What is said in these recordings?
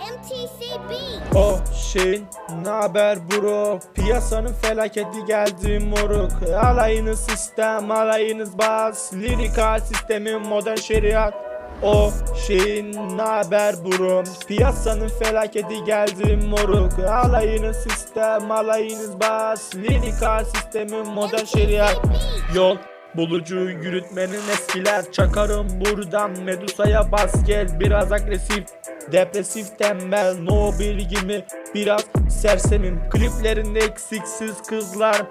MTCB. O şeyin naber bro? Piyasanın felaketi geldi moruk. Alayınız sistem alayınız bas. Lirikal sistemin modern şeriat. O şeyin naber bro? Piyasanın felaketi geldi moruk. Alayınız sistem alayınız bas. Lirikal sistemin modern şeriat. Yol Bulucu yürütmenin eskiler. Çakarım buradan Medusa'ya bas. Gel Biraz agresif Depresif tembel no bilgimi Biraz sersemim. Kliplerinde eksiksiz kızlar.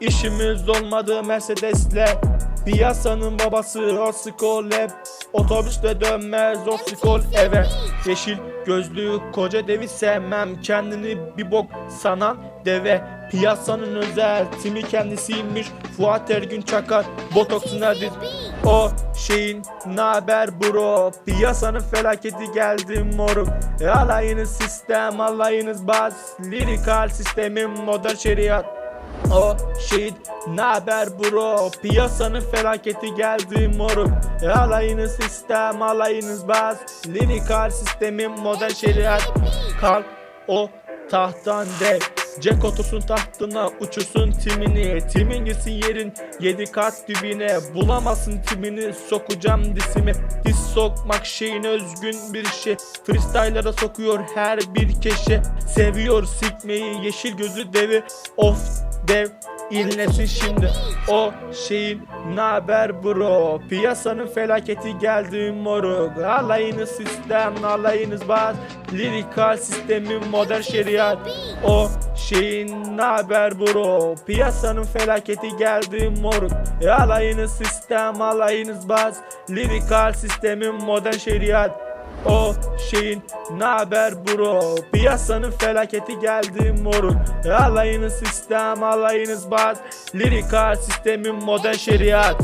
İşimiz olmadı Mercedes'le. Piyasanın babası o skol hep Otobüsle dönmez o skol eve. Yeşil gözlü koca devi sevmem. Kendini bir bok sanan deve. Piyasanın özel timi kendisiymiş. Fuat Ergün Çakar Botoks nedir o şeyin naber bro? Piyasanın felaketi geldi moruk. Alayınız sistem alayınız bas. Lirikal sistemin modern şeriat. O şeyin naber bro? Piyasanın felaketi geldi moruk. Alayınız sistem alayınız bas. Lirikal sistemin modern şeriat. Kal o tahttan dev Jack otursun tahtına uçursun timini. Timin girsin yerin yedi kat dibine. Bulamazsın timini sokacağım disimi. Diz sokmak şeyin özgün bir şey. Freestyle'lara sokuyor her bir keşe. Seviyor sikmeyi yeşil gözlü devi. Of dev inlesin şimdi o şeyin naber bro? Piyasanın felaketi geldi moruk. Alayınız sistem alayınız bas Lirikal sistemin modern şeriat. O şeyin naber bro? Piyasanın felaketi geldi moruk. Alayınız sistem alayınız bas Lirikal sistemin modern şeriat o şeyin naber bro? Piyasanın felaketi geldi moruk. E, Alayınız sistem alayınız bas Lirikal sistemin modern şeriat